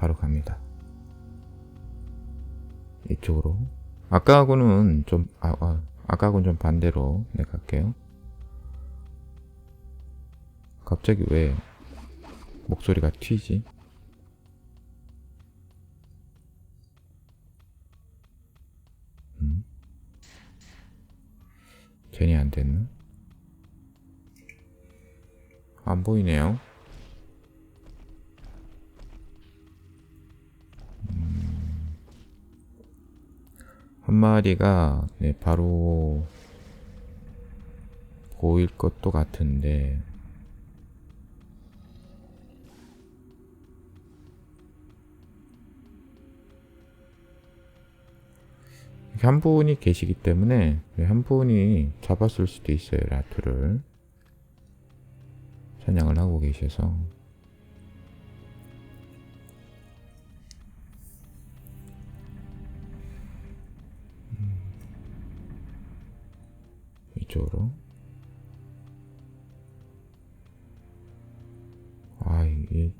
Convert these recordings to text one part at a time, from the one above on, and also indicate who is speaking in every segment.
Speaker 1: 바로 갑니다. 이쪽으로. 아까하고는 좀, 아, 아, 아까하고는 좀 반대로 네, 갈게요. 갑자기 왜 목소리가 튀지? 음? 괜히 안 됐나? 안 보이네요. 한 마리가 네, 바로 보일 것도 같은데. 한 분이 계시기 때문에 네, 한 분이 잡았을 수도 있어요 라투를. 사냥을 하고 계셔서 이쪽으로 아, 이,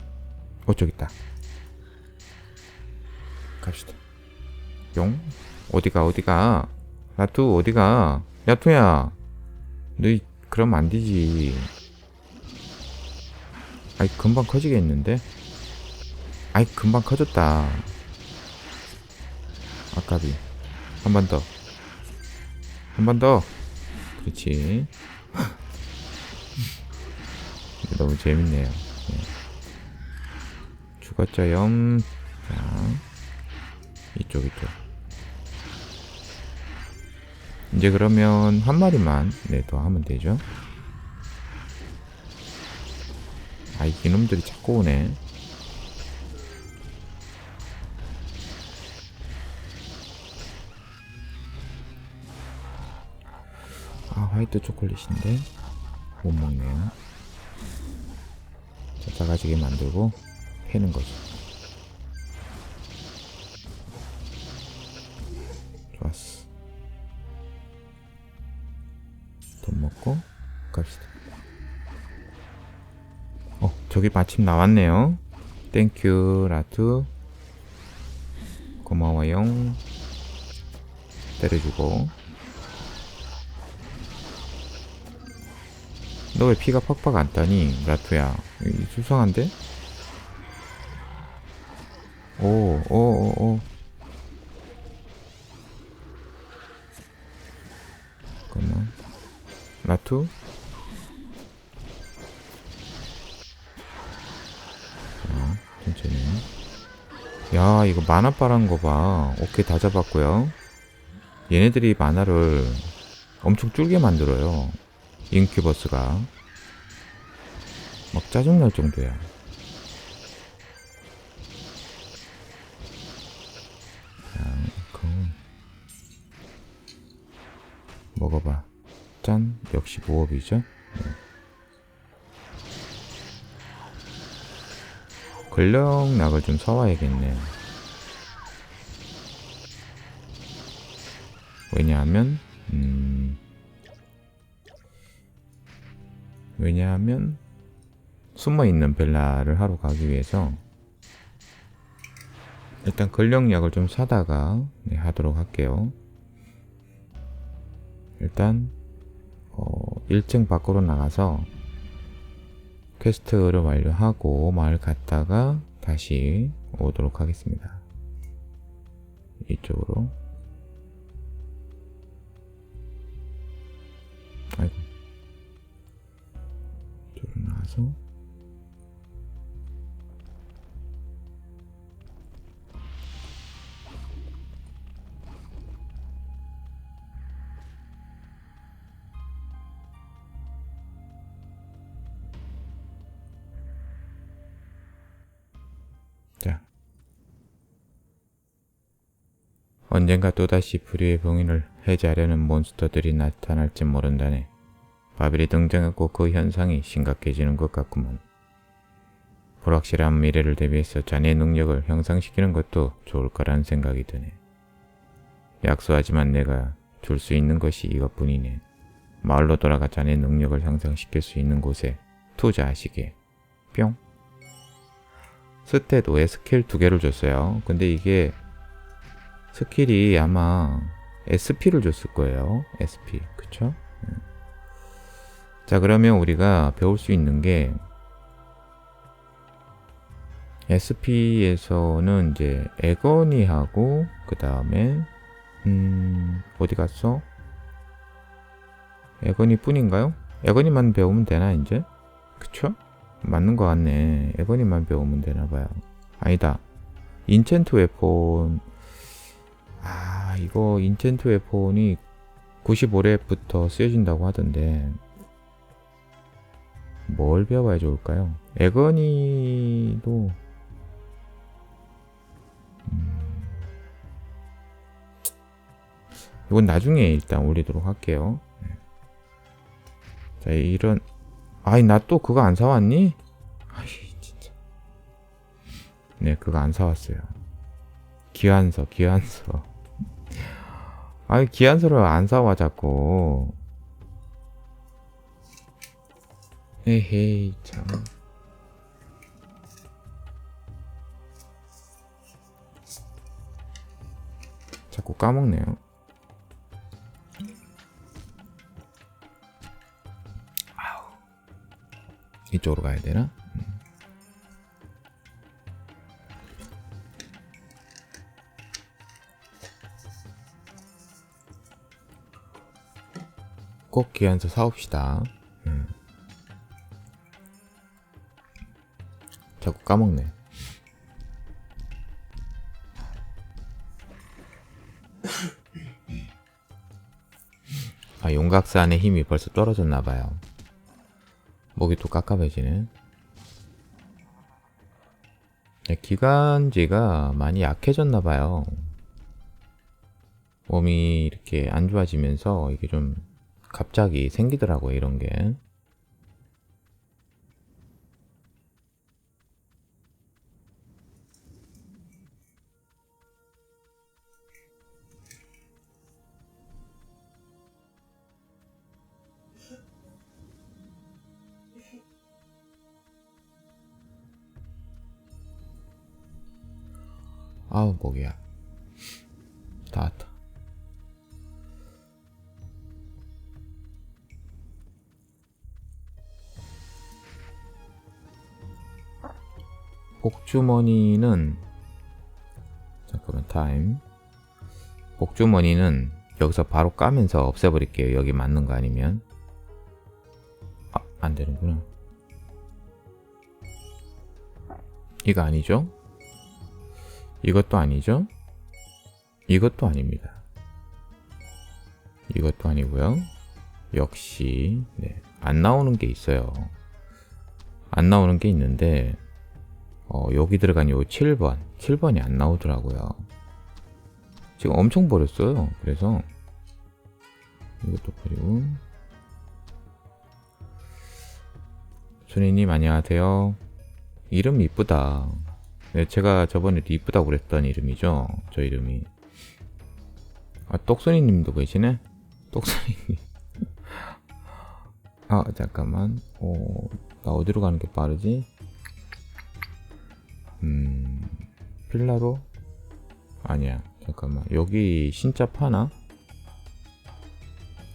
Speaker 1: 어, 저기 있다. 갑시다. 용? 어디가, 어디가? 야투, 어디가? 야투야! 너희, 그러면 안 되지. 아이, 금방 커지겠는데? 아이, 금방 커졌다. 아까비. 한 번 더. 한 번 더. 그렇지. 너무 재밌네요. 네. 죽었죠요. 자, 이쪽 이쪽. 이제 그러면 한 마리만 네, 더 하면 되죠. 아, 이 이놈들이 자꾸 오네. 아, 화이트 초콜릿인데 못 먹네요. 자, 작아지게 만들고 패는 거죠. 좋았어. 돈 먹고 갑시다. 어, 저기 마침 나왔네요. 땡큐 라투 고마워요. 때려주고 너 왜 피가 팍팍 안 따니 라투야 이 수상한데? 오, 오, 오, 오. 잠깐만. 라투? 자, 천천히. 야, 이거 만화 빠란 거 봐. 오케이, 다 잡았고요. 얘네들이 만화를 엄청 줄게 만들어요. 인큐버스가. 막 짜증날 정도야. 먹어봐. 짠. 역시 무업이죠. 네. 근력락을 좀 사와야겠네. 왜냐하면 음, 왜냐하면 숨어 있는 벨라를 하러 가기 위해서 일단 근력약을 좀 사다가 네, 하도록 할게요. 일단 어, 1층 밖으로 나가서 퀘스트를 완료하고 마을 갔다가 다시 오도록 하겠습니다. 이쪽으로 이쪽으로 나와서 자. 언젠가 또다시 불의의 봉인을 해제하려는 몬스터들이 나타날지 모른다네. 바빌이 등장하고 그 현상이 심각해지는 것 같구먼. 불확실한 미래를 대비해서 자네 능력을 향상시키는 것도 좋을 거란 생각이 드네. 약소하지만 내가 줄 수 있는 것이 이것뿐이네. 마을로 돌아가 자네 능력을 향상시킬 수 있는 곳에 투자하시게. 뿅. 스탯 5에 스킬 두 개를 줬어요. 근데 이게 스킬이 아마 SP를 줬을 거예요. SP. 그쵸? 음. 자, 그러면 우리가 배울 수 있는 게 SP에서는 이제 에거니하고 그 다음에 음 어디 갔어? 에거니 뿐인가요? 에거니만 배우면 되나 이제? 그쵸? 맞는 것 같네. 에거니만 배우면 되나 봐요. 아니다. 인챈트 웨폰 아 이거 인챈트 웨폰이 95렙부터 쓰여진다고 하던데 뭘 배워야 좋을까요? 에거니도 음, 이건 나중에 일단 올리도록 할게요. 네. 자 이런 아이 나 또 그거 안 사왔니? 아이 진짜 네 그거 안 사왔어요. 기한서 기한서 아이 기한서를 안 사와 자꾸 에헤이 참 자꾸 까먹네요 아우. 이쪽으로 가야 되나? 음. 꼭 기한서 사옵시다. 까먹네. 아, 용각산의 힘이 벌써 떨어졌나 봐요. 목이 또 깝깝해지네. 네, 기관지가 많이 약해졌나 봐요. 몸이 이렇게 안 좋아지면서 이게 좀 갑자기 생기더라고요, 이런 게. 아우, 목이야. 다 왔다. 복주머니는 잠깐만 타임 복주머니는 여기서 바로 까면서 없애버릴게요 여기 맞는 거 아니면 아 안되는구나 이거 아니죠? 이것도 아니죠? 이것도 아닙니다. 이것도 아니고요. 역시 네, 안 나오는 게 있어요. 안 나오는 게 있는데 어, 여기 들어간 요 7번 7번이 안 나오더라고요. 지금 엄청 버렸어요. 그래서 이것도 버리고. 순이님 안녕하세요. 이름 이쁘다 네, 제가 저번에도 이쁘다고 그랬던 이름이죠 저 이름이 아 똑순이 님도 계시네 똑순이 님 아 잠깐만 어, 나 어디로 가는 게 빠르지 음, 필라로? 아니야. 잠깐만. 여기 신짜 파나?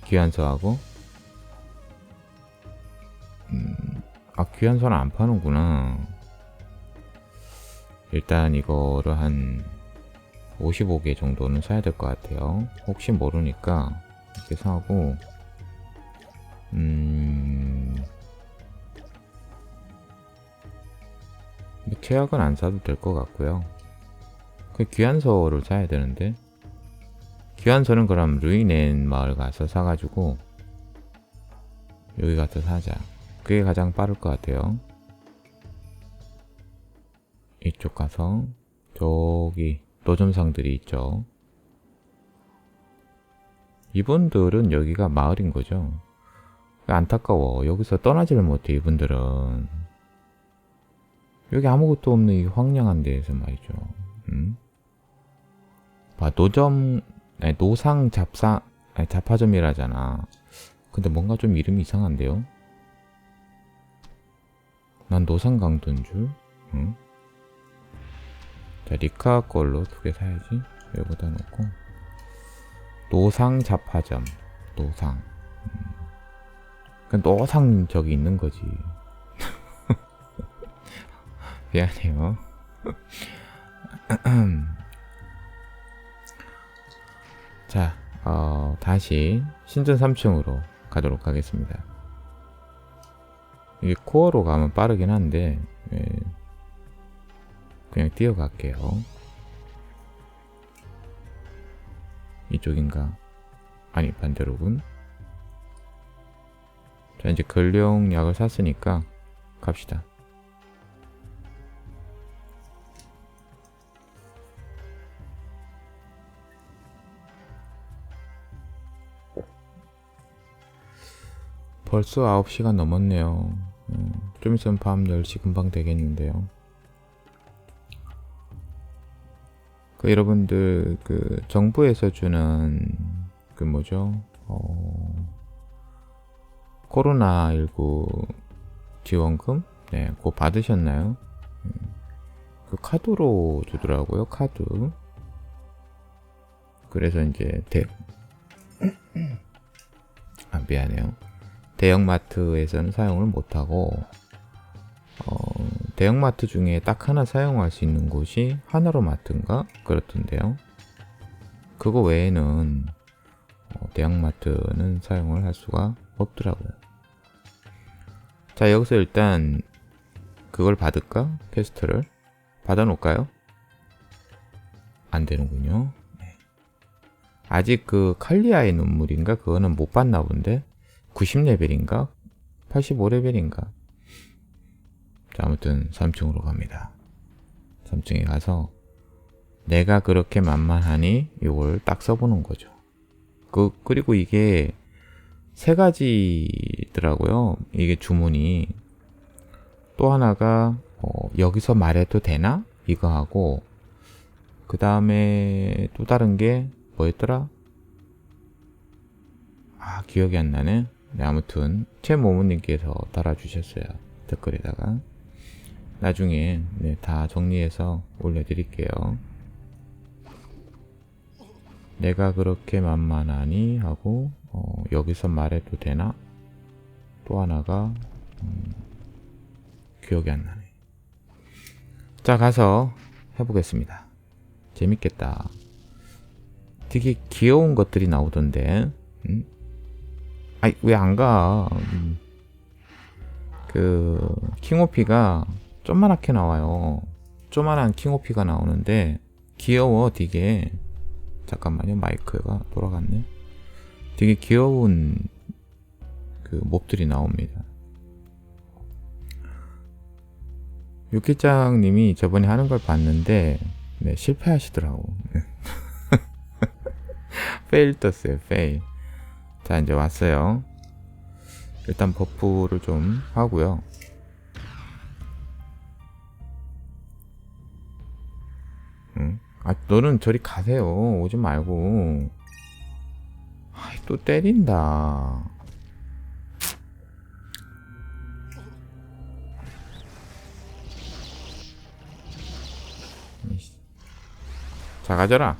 Speaker 1: 귀한서하고? 음, 아, 귀한서는 안 파는구나. 일단 이거를 한 55개 정도는 사야 될 것 같아요. 혹시 모르니까 이렇게 사고, 음, 뭐 최악은 안 사도 될 것 같고요. 그 귀한서를 사야 되는데 귀한서는 그럼 루이넨 마을 가서 사가지고 여기 가서 사자. 그게 가장 빠를 것 같아요. 이쪽 가서 저기 노점상들이 있죠. 이분들은 여기가 마을인 거죠. 안타까워. 여기서 떠나지를 못해 이분들은. 여기 아무것도 없는 이 황량한 데에서 말이죠. 음? 봐, 노점, 아니, 노상 잡사, 아니, 잡화점이라잖아. 근데 뭔가 좀 이름이 이상한데요? 난 노상 강도인 줄? 응? 자 리카 걸로 두 개 사야지. 여기다 놓고. 노상 잡화점. 노상. 음. 그 노상 저기 있는 거지. 미안해요. 자 어, 다시 신전 3층으로 가도록 하겠습니다. 이게 코어로 가면 빠르긴 한데 예, 그냥 뛰어갈게요. 이쪽인가? 아니 반대로군. 자 이제 근력약을 샀으니까 갑시다. 벌써 9시간 넘었네요. 음, 좀 있으면 밤 10시 금방 되겠는데요. 그 여러분들 그 정부에서 주는 그 뭐죠? 어, 코로나19 지원금? 네, 그거 받으셨나요? 음, 그 카드로 주더라고요, 카드. 그래서 이제 대, 아, 미안해요. 대형마트에서는 사용을 못하고, 어, 대형마트 중에 딱 하나 사용할 수 있는 곳이 하나로마트인가? 그렇던데요. 그거 외에는 어, 대형마트는 사용을 할 수가 없더라고요. 자, 여기서 일단 그걸 받을까? 퀘스트를 받아놓을까요? 안 되는군요. 네. 아직 그 칼리아의 눈물인가? 그거는 못 봤나 본데? 90레벨인가? 85레벨인가? 자, 아무튼 3층으로 갑니다. 3층에 가서 내가 그렇게 만만하니 이걸 딱 써보는 거죠. 그 그리고 이게 세 가지더라고요. 이게 주문이 또 하나가 어, 여기서 말해도 되나 이거 하고 그 다음에 또 다른 게 뭐였더라? 아 기억이 안 나네. 네, 아무튼 최모모님께서 달아주셨어요 댓글에다가. 나중에 네, 다 정리해서 올려드릴게요. 내가 그렇게 만만하니 하고 어, 여기서 말해도 되나? 또 하나가 음, 기억이 안 나네. 자 가서 해보겠습니다. 재밌겠다. 되게 귀여운 것들이 나오던데. 음? 아이 왜 안 가? 음. 그 킹오피가 조그만하게 나와요. 조그만한 킹오피가 나오는데 귀여워 되게 잠깐만요 마이크가 돌아갔네. 되게 귀여운 그 몹들이 나옵니다. 육기장님이 저번에 하는 걸 봤는데 네, 실패하시더라고. 페일 떴어요 페일. 자 이제 왔어요. 일단 버프를 좀 하고요. 아, 너는 저리 가세요. 오지 말고. 아이, 또 때린다. 이씨. 작아져라.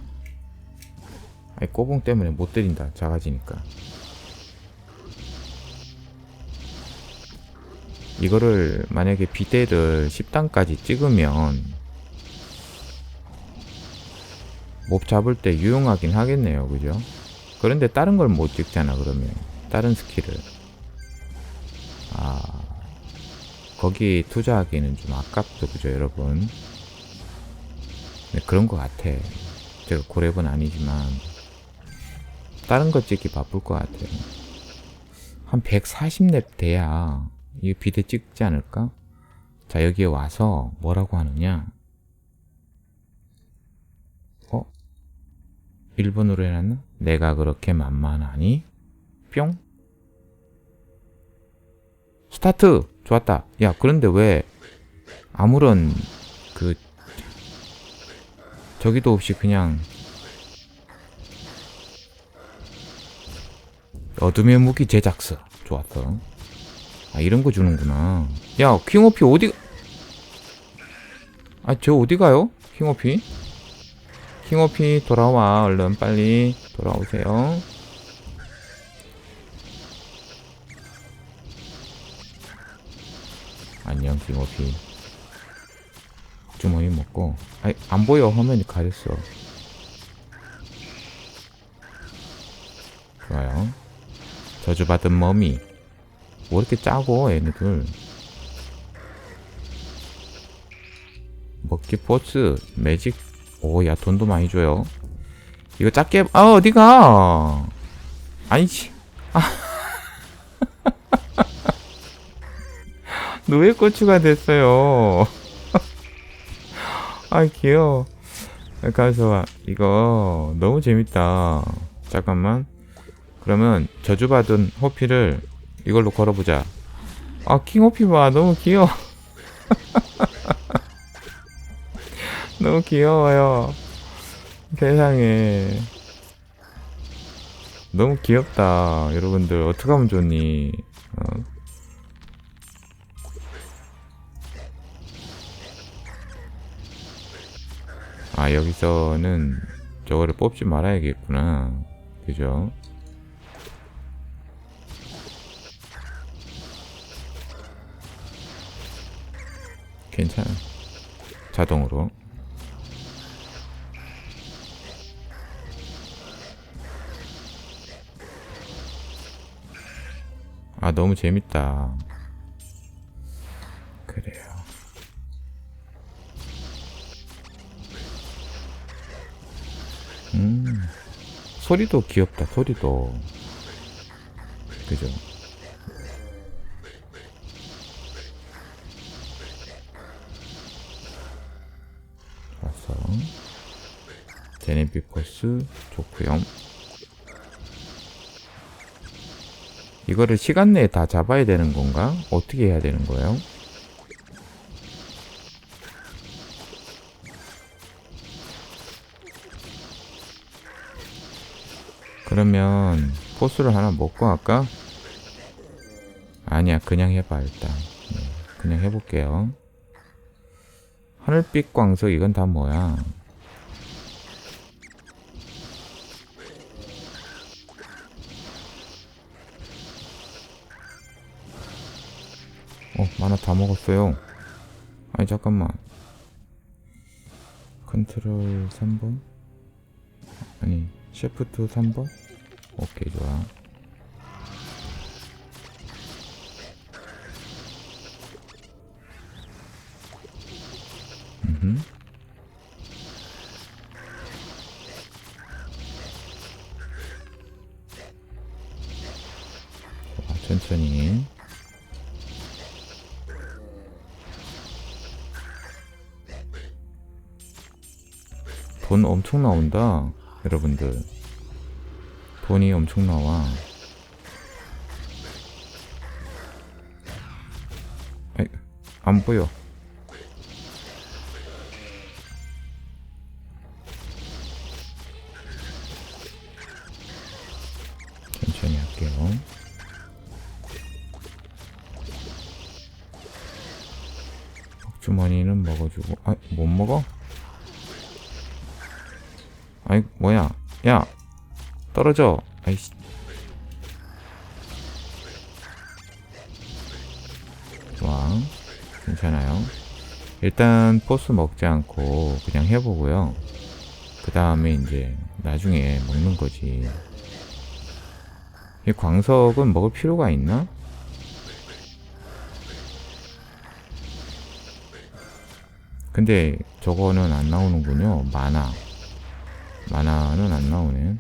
Speaker 1: 아이, 꼬봉 때문에 못 때린다. 작아지니까. 이거를 만약에 비대를 10단까지 찍으면 몹 잡을 때 유용하긴 하겠네요. 그죠? 그런데 다른 걸 못 찍잖아, 그러면. 다른 스킬을. 아, 거기 투자하기에는 좀 아깝죠, 그죠, 여러분? 네, 그런 것 같아. 제가 고렙은 아니지만, 다른 거 찍기 바쁠 것 같아요. 한 140렙 돼야, 이 비대 찍지 않을까? 자, 여기에 와서 뭐라고 하느냐? 어? 일본어로 해놨나? 내가 그렇게 만만하니? 뿅? 스타트! 좋았다. 야, 그런데 왜 아무런 그 저기도 없이 그냥 어둠의 무기 제작서 좋았어. 아 이런 거 주는구나. 야 킹오피 어디? 아 저 어디 가요? 킹오피? 킹오피 돌아와. 얼른 빨리 돌아오세요. 안녕 킹오피. 주머니 먹고. 아이 안 보여. 화면이 가렸어. 좋아요. 저주받은 머미. 뭐 이렇게 짜고 얘네들. 먹기 포츠 매직 오 야 돈도 많이 줘요. 이거 작게 아 어디가? 아니지 아. 노예 고추가 됐어요. 아 귀여워. 가서 이거 너무 재밌다. 잠깐만. 그러면 저주받은 호피를 이걸로 걸어보자. 아 킹 호피 봐. 너무 귀여워 너무 귀여워요. 세상에. 너무 귀엽다. 여러분들, 어떻게 하면 좋니? 어? 아, 여기서는 저거를 뽑지 말아야겠구나. 그죠? 괜찮아. 자동으로. 아 너무 재밌다. 그래요. 음 소리도 귀엽다 소리도. 그죠? 좋았어. 제네비 코스 좋구요 이거를 시간 내에 다 잡아야 되는 건가? 어떻게 해야 되는 거예요? 그러면 포스를 하나 먹고 할까? 아니야 그냥 해봐 일단 네, 그냥 해볼게요 하늘빛 광석 이건 다 뭐야 어, 만화 다 먹었어요. 아니, 잠깐만. 컨트롤 3번? 아니, 셰프트 3번? 오케이, 좋아. 엄청 나온다 여러분들. 돈이 엄청 나와. 안 보여. 천천히 할게요. 주머니는 먹어주고 아 못 먹어? 아이 뭐야? 야 떨어져. 아이씨. 좋아 괜찮아요. 일단 포스 먹지 않고 그냥 해보고요. 그 다음에 이제 나중에 먹는 거지. 이 광석은 먹을 필요가 있나? 근데 저거는 안 나오는군요. 만화 만화는 안 나오네.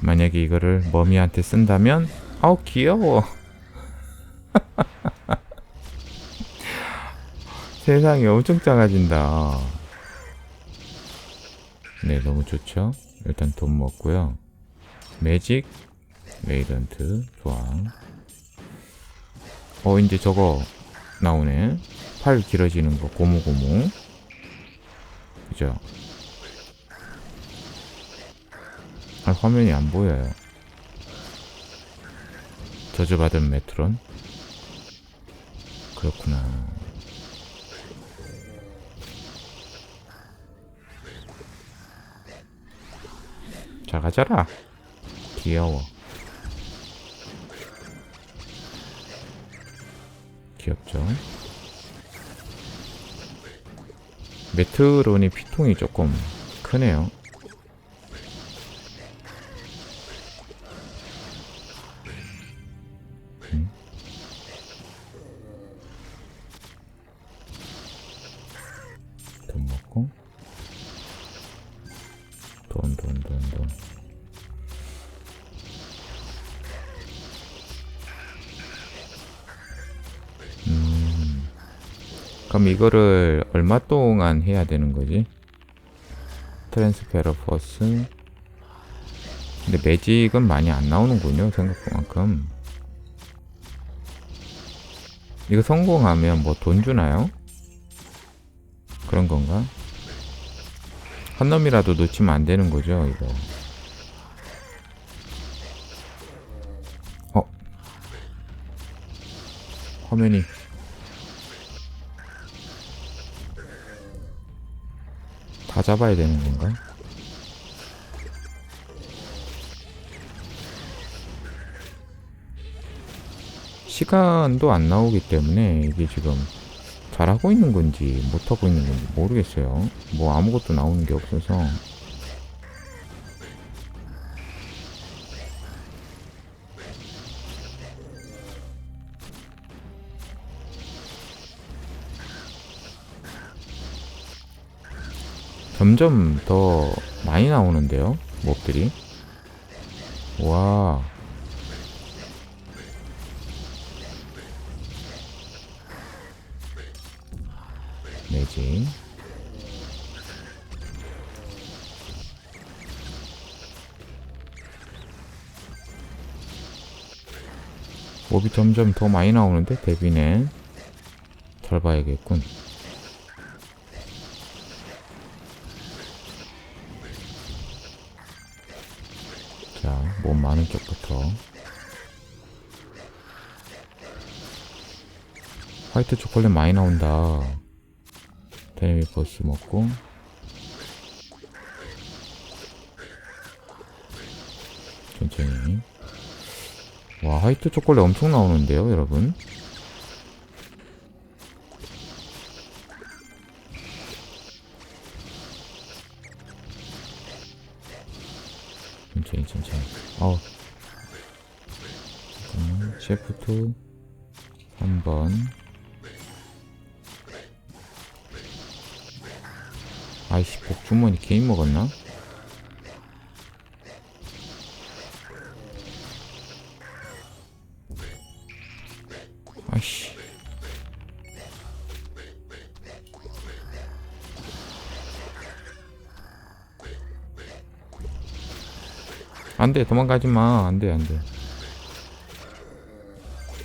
Speaker 1: 만약에 이거를 머미한테 쓴다면 아우 귀여워. 세상이 엄청 작아진다. 네, 너무 좋죠. 일단 돈 먹고요. 매직, 레이던트, 좋아. 어 이제 저거 나오네. 팔 길어지는 거 고무고무. 그죠? 아 화면이 안 보여요. 저주받은 메트론? 그렇구나. 잘 가자라. 귀여워 귀엽죠? 메트론이 피통이 조금 크네요 이거를 얼마 동안 해야 되는 거지? 트랜스페러 퍼스 근데 매직은 많이 안 나오는군요 생각만큼 이거 성공하면 뭐 돈 주나요? 그런 건가? 한 놈이라도 놓치면 안 되는 거죠 이거 어 화면이 다 잡아야 되는 건가? 시간도 안 나오기 때문에 이게 지금 잘하고 있는 건지 못하고 있는 건지 모르겠어요. 뭐 아무것도 나오는 게 없어서. 점점 더 많이 나오는데요, 몹들이. 와. 매직. 몹이 점점 더 많이 나오는데 데뷔는 잘 봐야겠군. 자, 몸 많은 쪽부터. 화이트 초콜릿 많이 나온다. 데미 버스 먹고. 천천히. 와, 화이트 초콜릿 엄청 나오는데요, 여러분? 천천히, 천천히. 잠깐만, 셰프2 3번. 아이씨, 복주머니 개인 먹었나? 안 돼, 도망가지 마. 안 돼, 안 돼.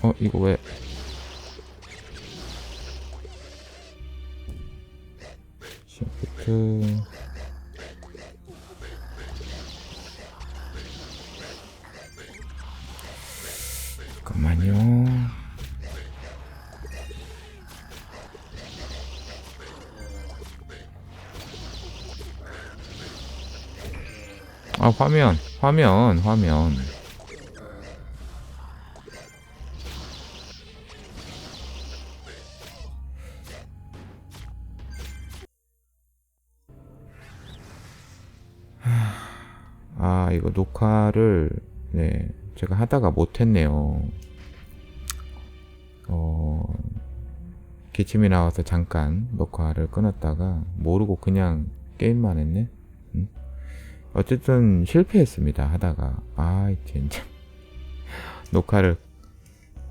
Speaker 1: 어, 이거 왜. 시프트. 잠깐만요. 아, 화면, 화면, 화면. 아, 이거 녹화를, 네, 제가 하다가 못했네요. 어, 기침이 나와서 잠깐 녹화를 끊었다가, 모르고 그냥 게임만 했네? 음? 어쨌든 실패했습니다, 하다가. 아, 진짜. 녹화를,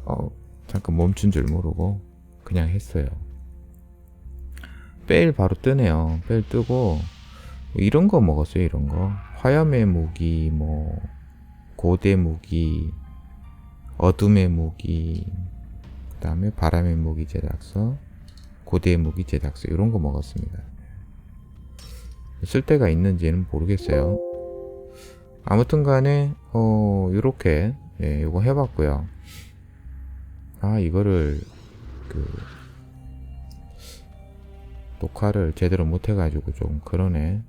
Speaker 1: 어, 잠깐 멈춘 줄 모르고, 그냥 했어요. 베일 바로 뜨네요. 베일 뜨고, 뭐 이런 거 먹었어요, 이런 거. 화염의 무기, 뭐, 고대 무기, 어둠의 무기, 그 다음에 바람의 무기 제작서, 고대의 무기 제작서, 이런 거 먹었습니다. 쓸데가 있는지는 모르겠어요. 아무튼 간에, 어, 요렇게 네, 이거 해봤고요. 아, 이거를, 그, 녹화를 제대로 못해가지고 좀 그러네.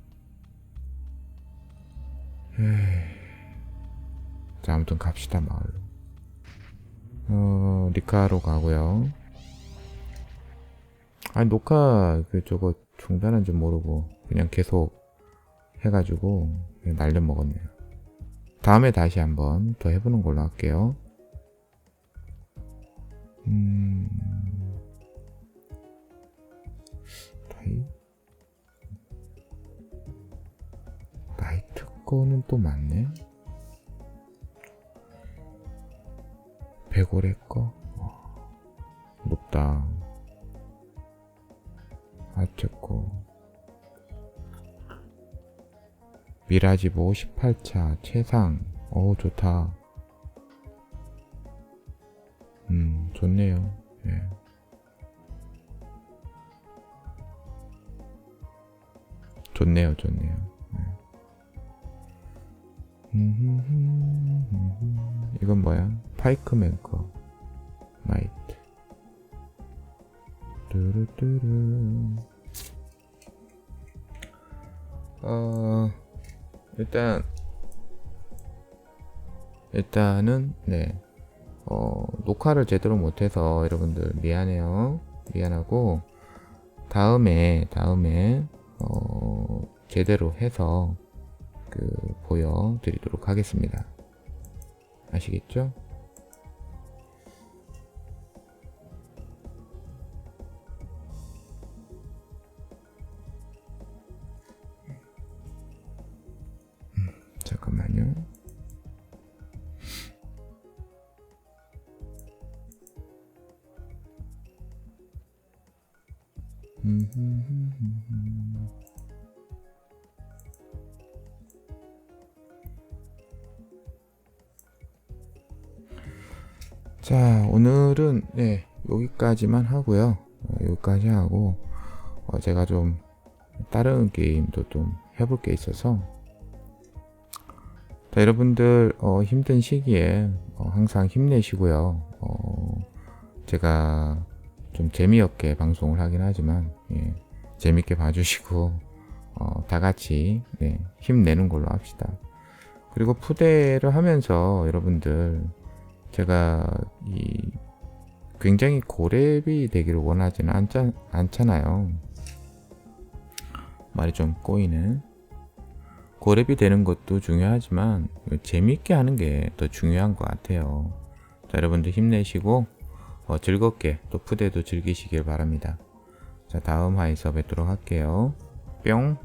Speaker 1: 자, 아무튼 갑시다, 마을로. 어, 리카로 가고요. 아니, 녹화, 그, 저거, 중단한 줄 모르고, 그냥 계속 해가지고, 그냥 날려 먹었네요. 다음에 다시 한번 더 해보는 걸로 할게요. 음, 다이? 나이트 거는 또 많네. 배고래 거? 어, 높다. 미라지보 18차 최상. 어 좋다. 음 좋네요. 예. 좋네요, 좋네요. 예. 이건 뭐야? 파이크맨 거. 나이트. 뚜루뚜루. 어, 일단, 일단은, 네. 어, 녹화를 제대로 못해서 여러분들 미안해요. 미안하고, 다음에, 다음에, 어, 제대로 해서, 그, 보여드리도록 하겠습니다. 아시겠죠? 여기까지만 하고요. 어, 여기까지 하고 어, 제가 좀 다른 게임도 좀 해볼 게 있어서 자, 여러분들 어, 힘든 시기에 어, 항상 힘내시고요. 어, 제가 좀 재미없게 방송을 하긴 하지만 예, 재밌게 봐주시고 어, 다 같이 네, 힘내는 걸로 합시다. 그리고 푸대를 하면서 여러분들 제가 이 굉장히 고렙이 되기를 원하지는 않자, 않잖아요. 말이 좀 꼬이는. 고렙이 되는 것도 중요하지만 재밌게 하는 게 더 중요한 것 같아요. 자, 여러분들 힘내시고 어, 즐겁게 또 푸대도 즐기시길 바랍니다. 자, 다음 화에서 뵙도록 할게요. 뿅!